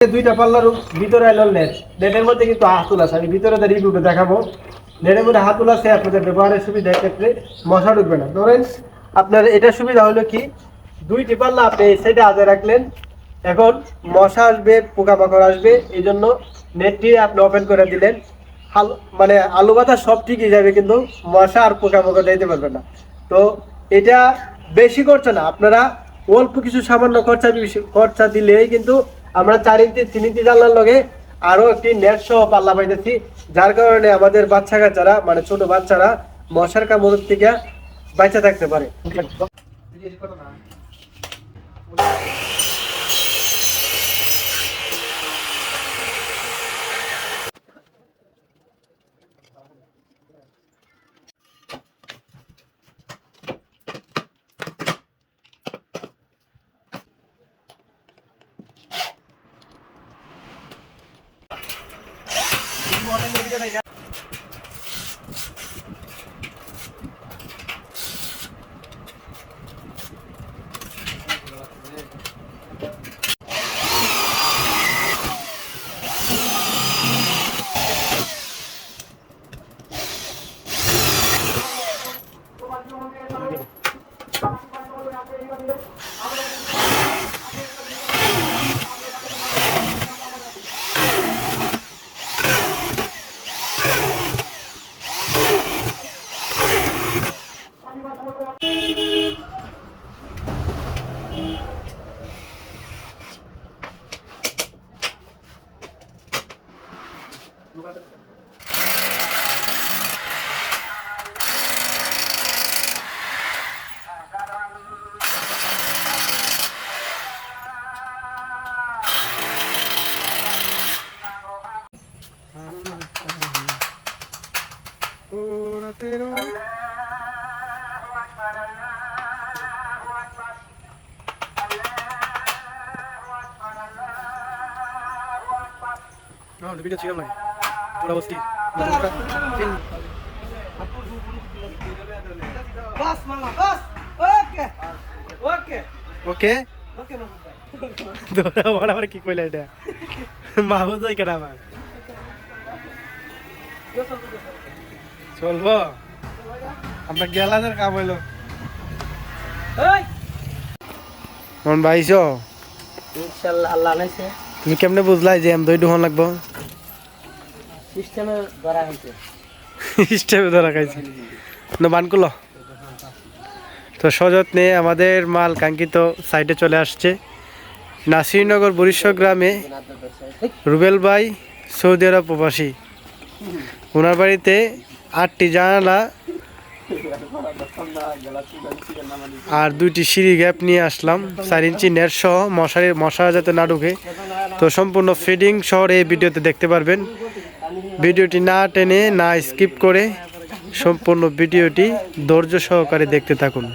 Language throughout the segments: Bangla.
দুইটা পাল্লার ভিতরে এলো নেট নেটের মধ্যে কিন্তু হাতুল আছে আমি ভিতরে রিভিউটা দেখাবো। নেটের মধ্যে হাতুল আছে আপনাদের ব্যবহারের সুবিধা ক্ষেত্রে মশা ঢুকবে না। ধরেন আপনার এটা সুবিধা হলো কি, দুইটি পাল্লা আপনি সাইডে আজে রাখলেন, এখন মশা আসবে, পোকামাকড় আসবে এই জন্য নেটটি আপনি ওপেন করে দিলেন। হাল- মানে আলু বাতা সব ঠিকই যাবে, কিন্তু মশা আর পোকামাকড় যাইতে পারবে না। তো এটা বেশি করছে না। আপনারা অল্প কিছু সামান্য খরচা খরচা দিলেই কিন্তু আমরা চার ইঞ্চি, তিন ইঞ্চি জানলার লগে আরও একটি নেট সহ পাল্লা পাইতেছি, যার কারণে আমাদের বাচ্চা কাচ্চারা মানে ছোট বাচ্চারা মশার কামড় থেকে বাঁচা থাকতে পারে। Gracias. ভিডিও ছিল নাকি পুরো বস্তি বাস মামা বাস ওকে ওকে ওকে ওকে মামা ধরা বড় আবার কি কইলা এটা মাহুজ ওই কেন আমার চলবো আমরা গেলাদের কাম হইল এই মন ভাইছো? ইনশাআল্লাহ আল্লাহ তুমি কেমনে বুঝলাই যে এম দই দুহন লাগবো? সিস্টেমে ধরা স্টেপে ধরা খাইছি। না বান করল তো সযত্নে আমাদের মাল কাঙ্ক্ষিত সাইডে চলে আসছে। নাসিরনগর বরিশাল গ্রামে রুবেল ভাই সৌদি আরব প্রবাসী। ওনার বাড়িতে আটটি জানালা আর দুইটি সিঁড়ি গ্যাপ নিয়ে আসলাম। চার ইঞ্চি নেট সহ মশারি, মশা যাতে না ঢুকে। তো সম্পূর্ণ ফিডিং সহ এই ভিডিওতে দেখতে পারবেন। ভিডিওটি না টেনে, না স্কিপ করে সম্পূর্ণ ভিডিওটি ধৈর্য সহকারে দেখতে থাকুন।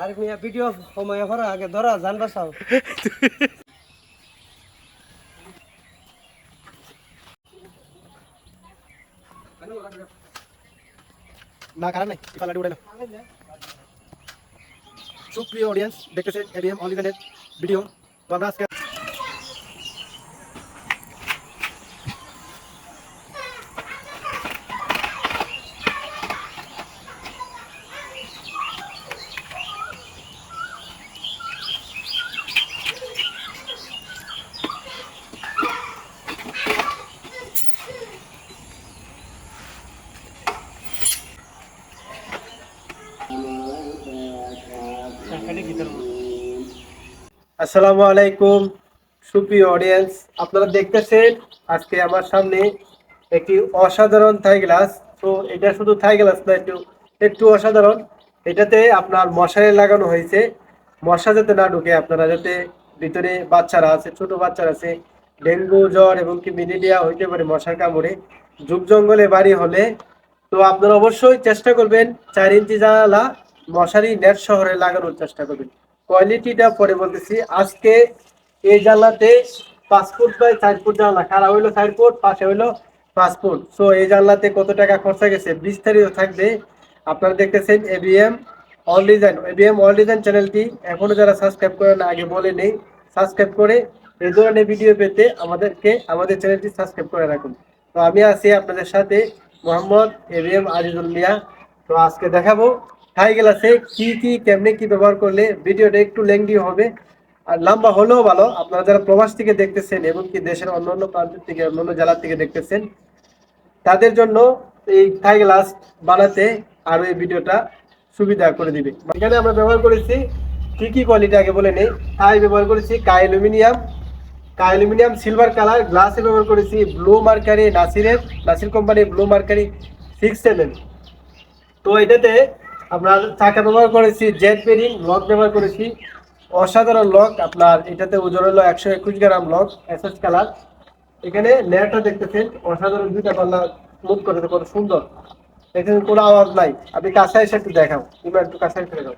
আর মিয়া ভিডিও সময় হরা আগে ধরা, জান বাসাও না কারণ নাই? পালাটি উড়াইলো। সুপ্রিয় অডিয়েন্স দেখতেছেন এবিএম অলিভেনের ভিডিও তো আমরা আজকে আসসালামু আলাইকুম, সুপ্রিয় অডিয়েন্স আপনারা দেখতেছেন আজকে আমার সামনে একটি অসাধারণ থাই গ্লাস তো এটা শুধু থাই গ্লাস না, একটু একটু অসাধারণ। এটাতে আপনার মশারি লাগানো হয়েছে। মশা যাতে না ঢুকে, আপনারা যাতে ভিতরে বাচ্চারা আছে, ছোট বাচ্চারা আছে, ডেঙ্গু, জ্বর এবং কি মিলিডিয়া হইতে পারে মশার কামড়ে ঝুপ জঙ্গলে বাড়ি হলে, তো আপনারা অবশ্যই চেষ্টা করবেন চার ইঞ্চি জানালা মশারি নেট শহরে লাগানোর চেষ্টা করবেন। কোয়ালিটিটা পরে বলতেছি। আজকে এই জানলাতে ফুট বাই ফুট জানলা। খারাপ হইল ফুট পাশে হইল পাসপোর্ট সো এই জানলাতে কত টাকা খরচা গেছে বিস্তারিত থাকবে। আপনারা দেখতেছেন ABM all design ABM all design চ্যানেলটি এখনও যারা সাবস্ক্রাইব করেন না, আগে বলে নেই সাবস্ক্রাইব করে এই ধরনের ভিডিও পেতে আমাদেরকে আমাদের চ্যানেলটি সাবস্ক্রাইব করে রাখুন। তো আমি আছি আপনাদের সাথে মোহাম্মদ এবিএম আজিজুল মিয়া। তো আজকে দেখাবো থাই গ্লাসে কি কি, কেমনে কি ব্যবহার করলে ভিডিওটা একটু লেংদি হবে আর লম্বা হলেও ভালো। আপনারা যারা প্রবাস থেকে দেখতেছেন এবং কি দেশের অন্য অন্য প্রান্ত থেকে অন্য জেলা থেকে দেখতেছেন, তাদের জন্য এই থাই গ্লাস বানাতে আরও এই ভিডিওটা সুবিধা করে দিবে। এখানে আমরা ব্যবহার করেছি, কি কি কোয়ালিটি আগে বলে নেই। থাই ব্যবহার করেছি কাই অ্যালুমিনিয়াম কাই অ্যালুমিনিয়াম সিলভার কালার গ্লাসে ব্যবহার করেছি ব্লু মার্কারি নাসিরের, Nasir company blue mercury six seven তো এটাতে আপনার চাকা ব্যবহার করেছি জেট বেরিং লক ব্যবহার করেছি। অসাধারণ লক আপনার, এটাতে ওজন হলো একশো একুশ গ্রাম লক এসএস কালার এখানে নেটটা দেখতেছেন, অসাধারণ দুইটা পাল্লা মুভ করেছে, কত সুন্দর। এখানে কোনো আওয়াজ নাই। আপনি কাছে এসে একটু দেখাও তুমি একটু কাছে এসে দেখাও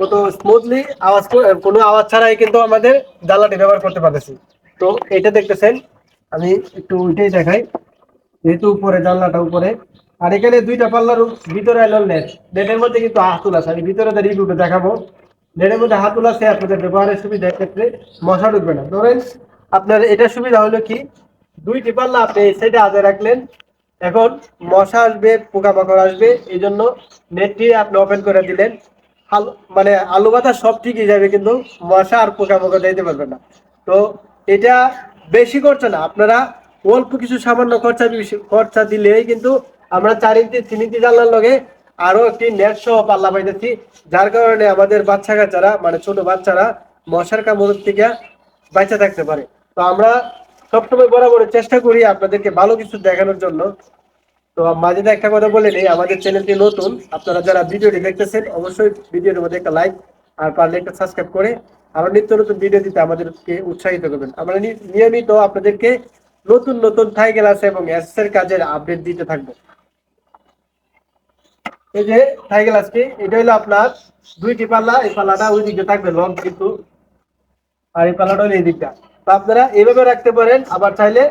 কত স্মুথলি আওয়াজ কোনো আওয়াজ ছাড়াই কিন্তু আমাদের জ্বালাটি ব্যবহার করতে পারতেছি। তো এটা দেখতেছেন, আমি একটু উঠেই দেখাই। যেহেতু উপরে জানলাটা উপরে আর এখানে দুইটা পাল্লার ভিতরে এলো নেট নেটের মধ্যে কিন্তু হাতুল আছে। আমি ভিতরে রিভিউটা দেখাবো নেটের মধ্যে হাতুল আছে, আপনাদের ব্যবহারের সুবিধার ক্ষেত্রে মশা ঢুকবে না। ধরেন আপনার এটা সুবিধা হলো কি, দুইটি পাল্লা আপনি সেটা আজে রাখলেন, এখন মশা আসবে, পোকামাকড় আসবে এই জন্য নেটটি আপনি ওপেন করে দিলেন। আলু মানে আলু বাতাস সব ঠিকই যাবে, কিন্তু মশা আর পোকামাকড় যাইতে পারবে না। তো এটা বেশি খরচা না। আপনারা অল্প কিছু সামান্য খরচা খরচা দিলেই কিন্তু আমরা চার ইঞ্চি, তিন ইঞ্চি জানলার লগে আরও একটি নেট সহ পাল্লা পাইতেছি, যার কারণে আমাদের বাচ্চা কাচ্চারা মানে ছোট বাচ্চারা মশার কামড় থেকে বাঁচা থাকতে পারে। তো আমরা সবসময় বরাবর চেষ্টা করি আপনাদেরকে ভালো কিছু দেখানোর জন্য। তো মাঝে একটা কথা বলে নেই, আমাদের চ্যানেলটি নতুন, আপনারা যারা ভিডিওটি দেখতেছেন, অবশ্যই ভিডিওর মধ্যে একটা লাইক আর পারলে একটা সাবস্ক্রাইব করে আরও নিত্য নতুন ভিডিও দিতে আমাদেরকে উৎসাহিত করবেন। আমরা নিয়মিত আপনাদেরকে নতুন নতুন থাই গ্লাস এবং এর কাজের আপডেট দিতে থাকব। এই যে থাই গ্লাসটি এটা হলো আপনার দুইটি পাল্লা, এই পাল্লাটা ওই দিকে থাকবে লং কিন্তু। আর এই পাল্লাটা হলো এই দিকটা। তো আপনারা এইভাবে রাখতে পারেন, আবার চাইলে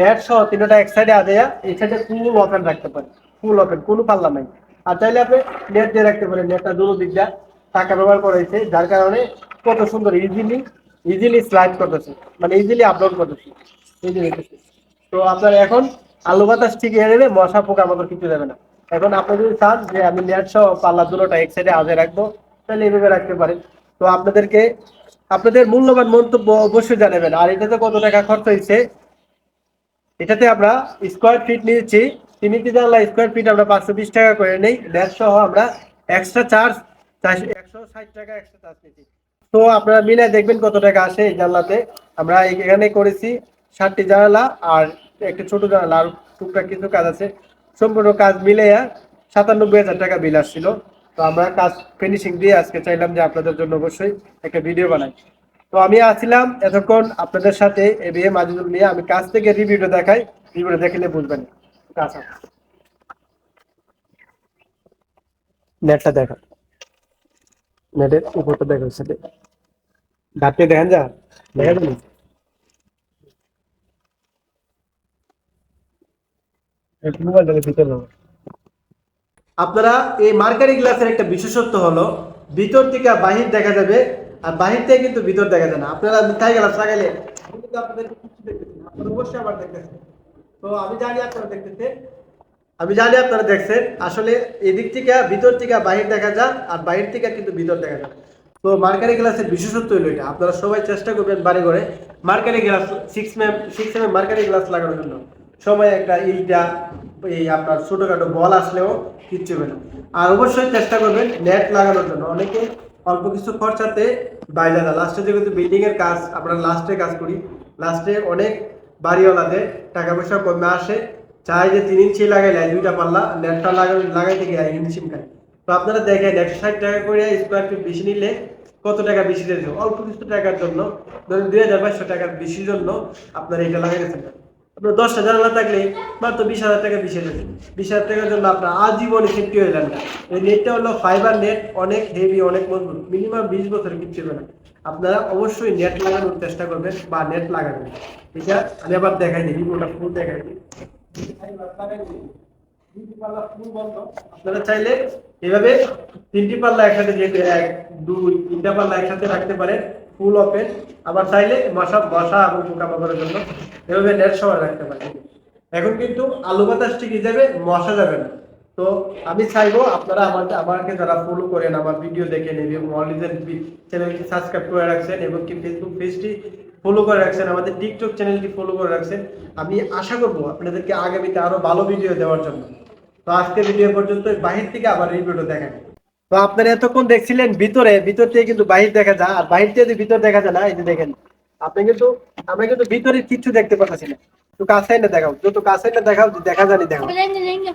নেট সহ তিনটা এক সাইডে আদেয়া এই সাইডে ফুল ওপেন রাখতে পারেন। ফুল ওপেন কোনো পাল্লা নাই। আর চাইলে আপনি নেট দিয়ে রাখতে পারেন নেটটা দুটো দিকটা। টাকা ব্যবহার করেছে যার কারণে কত সুন্দর ইজিলি ইজিলি স্লাইড করতেছে। মানে ইজিলি আপলোড করতেছে। যে তো আপনার এখন আলু বাতাস ঠিক যাবে, মশা পোকা আমাদের কিছু দেবে না। এখন আপনি যদি চান যে আমি নেট সহ পাল্লা দুটোটা এক সাইডে আজে রাখব, তাহলে এইভাবে রাখতে পারেন। তো আপনাদেরকে, আপনাদের মূল্যবান মন্তব্য অবশ্যই জানাবেন। আর এটাতে কত টাকা খরচ হয়েছে? এটাতে আমরা স্কোয়ার ফিট নিয়েছি। ইঞ্চি জানলা? স্কোয়ার ফিট আমরা পাঁচশো বিশ টাকা করে নেই। দেড় সহ আমরা এক্সট্রা চার্জ একশো ষাট টাকা এক্সট্রা চার্জ নিয়েছি। তো আপনারা মিলে দেখবেন কত টাকা আসে এই জানলাতে। আমরা এখানে করেছি ষাটটি জানালা আর একটা ছোট জানালা। আর টুকটাক কিছু কাজ আছে। সম্পূর্ণ কাজ মিলে সাতানব্বই হাজার টাকা বিল আসছিল। তো আমরা কাজ ফিনিশিং দিয়ে আজকে চাইলাম যে আপনাদের জন্য অবশ্যই একটা ভিডিও বানাই। তো আমি আছিলাম এতক্ষণ আপনাদের সাথে এ এবিএম আজিজুল নিয়ে আমি কাজ থেকে রিভিউটা দেখাই রিভিউটা দেখলে বুঝবেন। কাজ নেটটা দেখা। নেটের উপরটা দেখা সাথে ডাক্তার দেখেন যা। দেখা যাবে আপনারা এই মার্কারি গ্লাসের একটা বিশেষত্ব হলো, ভিতর থেকে বাহির দেখা যাবে, আর বাহির থেকে কিন্তু ভিতর দেখা যায় না। আপনারা অবশ্যই আবার তো আমি জানি আপনারা আমি জানি আপনারা দেখছেন। আসলে এদিক থেকে, ভিতর থেকে বাহির দেখা যায়, আর বাহির থেকে কিন্তু ভিতর দেখা যায়। তো মার্কারি গ্লাসের বিশেষত্ব হলো এটা। আপনারা সবাই চেষ্টা করবেন বাড়ি করে mercury glass six M six M mercury glass লাগানোর জন্য। সময় একটা এইটা, এই আপনার ছোটখাটো বল আসলেও কিচ্ছু হবে না। আর অবশ্যই চেষ্টা করবেন নেট লাগানোর জন্য। অনেকে অল্প কিছু খরচাতে বাইরে না। লাস্টে যেহেতু বিল্ডিং এর কাজ, আমরা লাস্টে কাজ করি। লাস্টে অনেক বাড়িওয়ালাদের টাকা পয়সা কমে আসে। চাই যে তিন ইঞ্চি লাগাইলে দুইটা পাল্লা নেটটা লাগাই লাগাইতে গিয়ে হিমশিম খায় তো আপনারা দেখেন, একশো ষাট টাকা করে স্কোয়ার ফিট বেশি নিলে কত টাকা বেশি দিয়েছে অল্প কিছু টাকার জন্য, ধরেন দুই হাজার বাইশশো টাকার বেশির জন্য আপনারা এটা লাগাইতেছেন আপনার দশ হাজার আলাদা থাকলে মাত্র বিশ হাজার টাকা বেশি দিয়েছে বিশ হাজার টাকার জন্য আপনার আজীবনে সেফটি হয়ে যান না। এই নেটটা হলো ফাইবার নেট অনেক হেভি অনেক মজবুত। মিনিমাম বিশ বছর কিচ্ছু হবে না। আপনারা অবশ্যই নেট লাগানোর চেষ্টা করবেন বা নেট লাগাবেন। এটা আমি আবার দেখাই দিই রিমোটটা ফুল দেখাই দিই। আপনারা চাইলে এভাবে তিনটি পাল্লা একসাথে যেহেতু এক, দুই, তিনটা পাল্লা একসাথে রাখতে পারেন। ফুল ওপেন আবার চাইলে মশা মশা এবং পোকামাকড়ের জন্য এভাবে নেট সহ রাখতে পারেন এখন কিন্তু আলু বাতাস ঠিক যাবে, মশা যাবে না। তো আমি চাইব আপনারা আমার আমাকে যারা ফলো করেন, আমার ভিডিও দেখেন, এবং অনলিজের চ্যানেলটি সাবস্ক্রাইব করে রাখছেন, এবং কি ফেসবুক পেজটি ফলো করে রাখছেন, আমাদের টিকটক চ্যানেলটি ফলো করে রাখছেন, আমি আশা করব আপনাদেরকে আগামীতে আরও ভালো ভিডিও দেওয়ার জন্য। তো আজকে ভিডিও পর্যন্ত বাহির থেকে আবার এই ভিডিও দেখেন তো আপনারা এতক্ষণ দেখছিলেন ভিতরে ভিতর থেকে কিন্তু বাহির দেখা যায় আর বাহির থেকে ভিতর দেখা যায় না এই যে দেখেন আপনি কিন্তু আমরা কিন্তু ভিতরে কিছু দেখতে পাচ্ছি না। তো কাছে না দেখাও যত কাছে না দেখাও দেখা দেখাও। Lenga, lenga.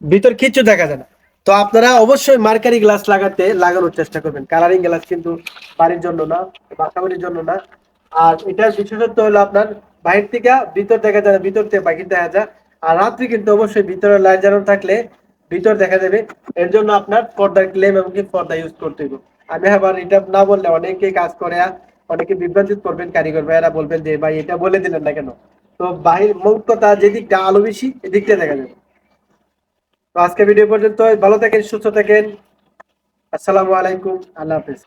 ভিতর কিচ্ছু দেখা যায় না। তো আপনারা অবশ্যই মার্কারি গ্লাস লাগাতে লাগানোর চেষ্টা করবেন। কালারিং গ্লাস কিন্তু বাড়ির জন্য না বাসা বাড়ির জন্য না। আর এটার বিশেষত্ব হলো আপনার বাহির থেকে ভিতর দেখা যায় ভিতর থেকে বাহির দেখা যায়। আর রাত্রি কিন্তু অবশ্যই ভিতরে লাইট জ্বালানো থাকলে ভিতর দেখা যাবে। এর জন্য আপনার পর্দার ক্লেম এবং কি পর্দা ইউজ করতে হবে আমি আবার এটা না বললে অনেকে কাজ করে, অনেকে বিভ্রান্তিত করবেন, কারিগর ভাইয়েরা বলবেন যে, ভাই, এটা বলে দিলেন না কেন? তো বাহির মূল কথা যেদিকটা আলো বেশি, এদিকটা দেখা যাবে। তো আজকে ভিডিও পর্যন্ত ভালো থাকেন, সুস্থ থাকেন। আসসালামু আলাইকুম। আল্লাহ হাফিজ।